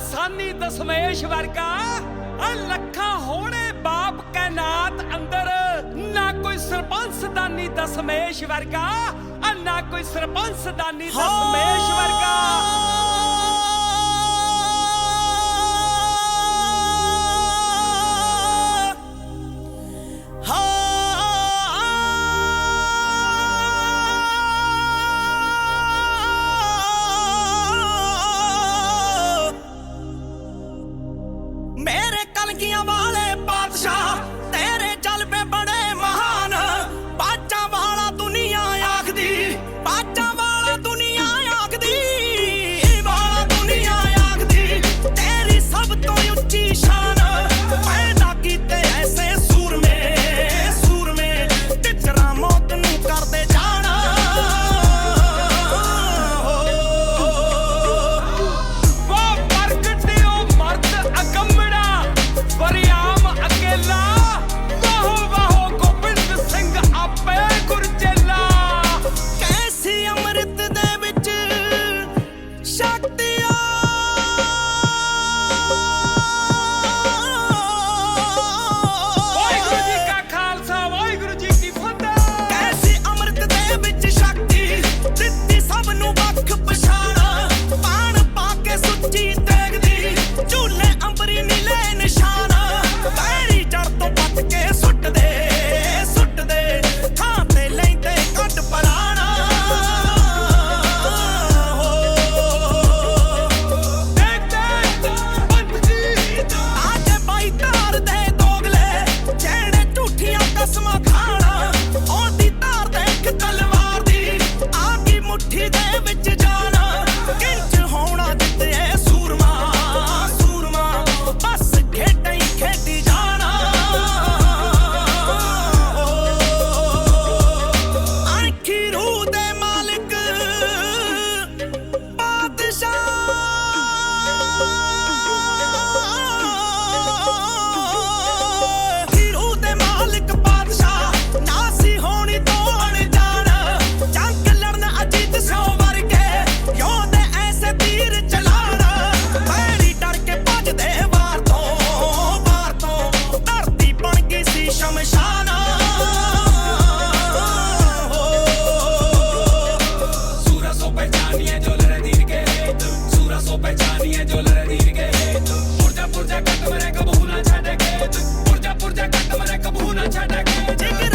ਸਾਨੀ ਦਸਮੇਸ਼ ਵਰਗਾ ਆ ਲੱਖਾਂ ਹੋਣੇ ਬਾਪ ਕੈਨਾਤ ਅੰਦਰ। ਨਾ ਕੋਈ ਸਰਪੰਚ ਦਾਨੀ ਦਸਮੇਸ਼ ਵਰਗਾ ਆ ਨਾ ਕੋਈ ਸਰਪੰਚ ਦਾਨੀ ਦਸਮੇਸ਼ ਦੁਨੀਆ ਜੋ ਲੜਨੀਰ ਕੇ ਹੇਤ ਪੁਰਜਾ ਪੁਰਜਾ ਕੱਟ ਮਰੇ ਕਬੂ ਨਾ ਛੱਡ ਕੇ ਪੁਰਜਾ ਪੁਰਜਾ ਕੱਟ ਮਰੇ ਕਬੂ ਨਾ ਛੱਡ ਕੇ